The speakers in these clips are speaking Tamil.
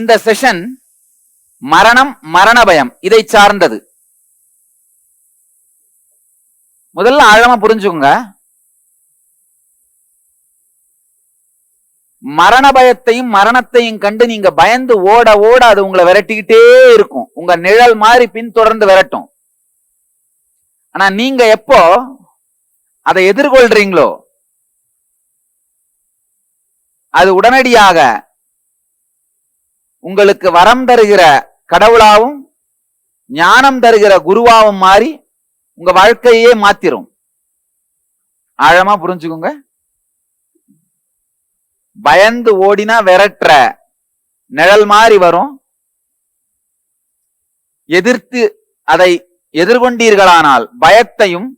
இந்த செஷன் மரணம் மரண பயம். இதை சார்ந்தது. முதல்ல ஆழமா புரிஞ்சுக்கோங்க. மரண பயத்தையும் மரணத்தையும் கண்டு நீங்க பயந்து ஓட ஓட அது உங்களை விரட்டிக்கிட்டே இருக்கும். உங்க நிழல் மாதிரி பின்தொடர்ந்து விரட்டும். ஆனா நீங்க எப்போ அதை எதிர்கொள்றீங்களோ அது உடனடியாக உங்களுக்கு வரம் தருகிற கடவுளாவும் ஞானம் தருகிற குருவாவும் மாறி உங்க வாழ்க்கையே மாத்திரும். ஆழமா புரிஞ்சுக்கோங்க. பயந்து ஓடினா விரட்டுற நிழல் மாறி வரும். எதிர்த்து அதை எதிர்கொண்டீர்களானால் பயத்தையும்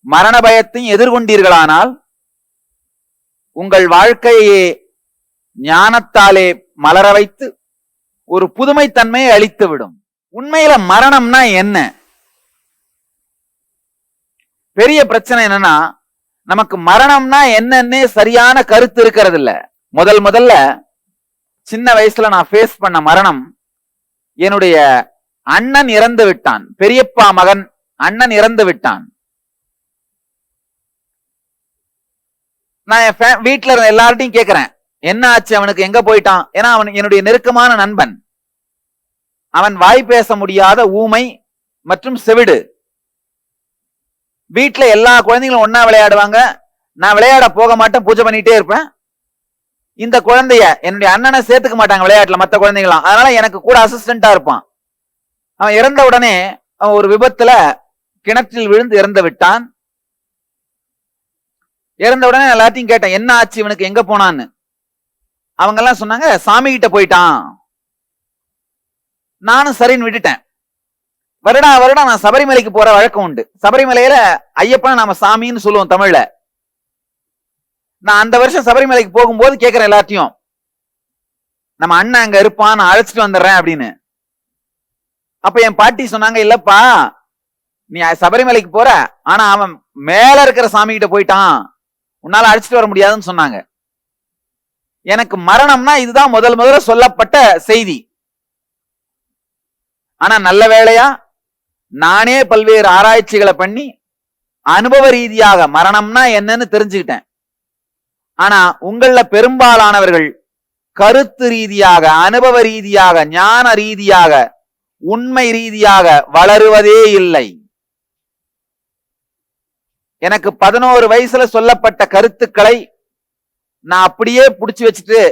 மரண பயத்தையும் எதிர்கொண்டீர்களானால் உங்கள் வாழ்க்கையே ஞானத்தாலே மலர வைத்து ஒரு புதுமைத்தன்மையை அளித்து விடும் உண்மையில மரணம்னா என்ன? பெரிய பிரச்சனை என்னன்னா நமக்கு மரணம்னா என்னன்னே சரியான கருத்து இருக்கிறது இல்ல முதல் முதல்ல சின்ன வயசுல நான் ஃபேஸ் பண்ண மரணம் என்னுடைய அண்ணன் இறந்து விட்டான். பெரியப்பா மகன் அண்ணன் இறந்து விட்டான். நான் என் வீட்டில் வீட்ல இருந்த எல்லார்ட்டையும் கேட்குறேன் என்ன ஆச்சு அவனுக்கு எங்க போயிட்டான்? ஏன்னா அவன் என்னுடைய நெருக்கமான நண்பன். அவன் வாய் பேச முடியாத ஊமை மற்றும் செவிடு. வீட்டுல எல்லா குழந்தைங்களும் ஒன்னா விளையாடுவாங்க. நான் விளையாட போக மாட்டேன் பூஜை பண்ணிட்டே இருப்பேன். இந்த குழந்தைய என்னுடைய அண்ணனை சேர்த்துக்க மாட்டாங்க விளையாட்டுல மற்ற குழந்தைங்களாம் அதனால எனக்கு கூட அசிஸ்டண்டா இருப்பான். அவன் இறந்த உடனே அவன் ஒரு விபத்துல கிணற்றில் விழுந்து இறந்து விட்டான். இறந்த உடனே எல்லாத்தையும் கேட்டேன் என்ன ஆச்சு? இவனுக்கு எங்க போனான்னு? அவங்க எல்லாம் சொன்னாங்க சாமி கிட்ட போயிட்டான். நானும் சரின்னு விட்டுட்டேன். வருடா வருடம் நான் சபரிமலைக்கு போற வழக்கம் உண்டு. சபரிமலையில ஐயப்பனை நாம சாமின்னு சொல்லுவோம் தமிழ்ல. நான் அந்த வருஷம் சபரிமலைக்கு போகும்போது கேட்கிறேன் எல்லாத்தையும் நம்ம அண்ணன் அங்க இருப்பான் நான் அழைச்சிட்டு வந்துடுறேன் அப்படின்னு. அப்ப என் பாட்டி சொன்னாங்க இல்லப்பா நீ சபரிமலைக்கு போற. ஆனா அவன் மேல இருக்கிற சாமி கிட்ட போயிட்டான். உன்னால அழைச்சிட்டு வர முடியாதுன்னு சொன்னாங்க. எனக்கு மரணம்னா இதுதான் முதல் முதல்ல சொல்லப்பட்ட செய்தி. ஆனா நல்ல வேலையா நானே பல்வேறு ஆராய்ச்சிகளை பண்ணி அனுபவ ரீதியாக மரணம்னா என்னன்னு தெரிஞ்சுக்கிட்டேன். ஆனா உங்கள பெரும்பாலானவர்கள் கருத்து ரீதியாக அனுபவ ரீதியாக ஞான ரீதியாக உண்மை ரீதியாக வளருவதே இல்லை. எனக்கு பதினோரு வயசுல சொல்லப்பட்ட கருத்துக்களை நான் அப்படியே பிடிச்சி வச்சுட்டு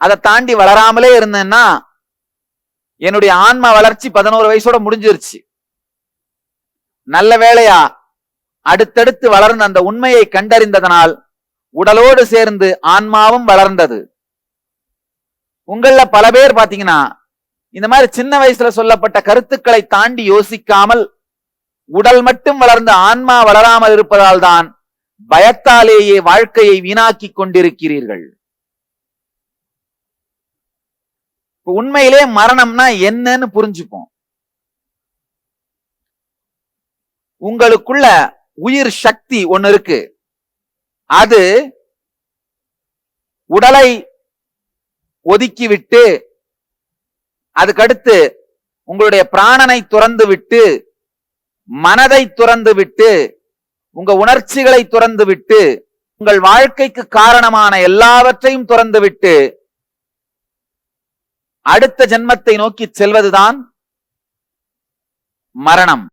அதை தாண்டி வளராமலே இருந்தேன்னா என்னுடைய ஆன்ம வளர்ச்சி பதினோரு வயசோட முடிஞ்சிருச்சு. நல்ல வேளையா அடுத்தடுத்து வளர்ந்த அந்த உண்மையை கண்டறிந்ததனால் உடலோடு சேர்ந்து ஆன்மாவும் வளர்ந்தது. உங்கள பல பேர் பாத்தீங்கன்னா இந்த மாதிரி சின்ன வயசுல சொல்லப்பட்ட கருத்துக்களை தாண்டி யோசிக்காமல் உடல் மட்டும் வளர்ந்த ஆன்மா வளராமல் இருப்பதால் தான் பயத்தாலேயே வாழ்க்கையை வீணாக்கிக் கொண்டிருக்கிறீர்கள். உண்மையிலே மரணம்னா என்னன்னு புரிஞ்சுப்போம். உங்களுக்குள்ள உயிர் சக்தி ஒன்னு இருக்கு. அது உடலை ஒதுக்கிவிட்டு அதுக்கடுத்து உங்களுடைய பிராணனை துறந்து விட்டு மனதை துறந்து விட்டு உங்க உணர்ச்சிகளை துறந்து விட்டு உங்கள் வாழ்க்கைக்கு காரணமான எல்லாவற்றையும் துறந்து விட்டு அடுத்த ஜென்மத்தை நோக்கி செல்வதுதான் மரணம்.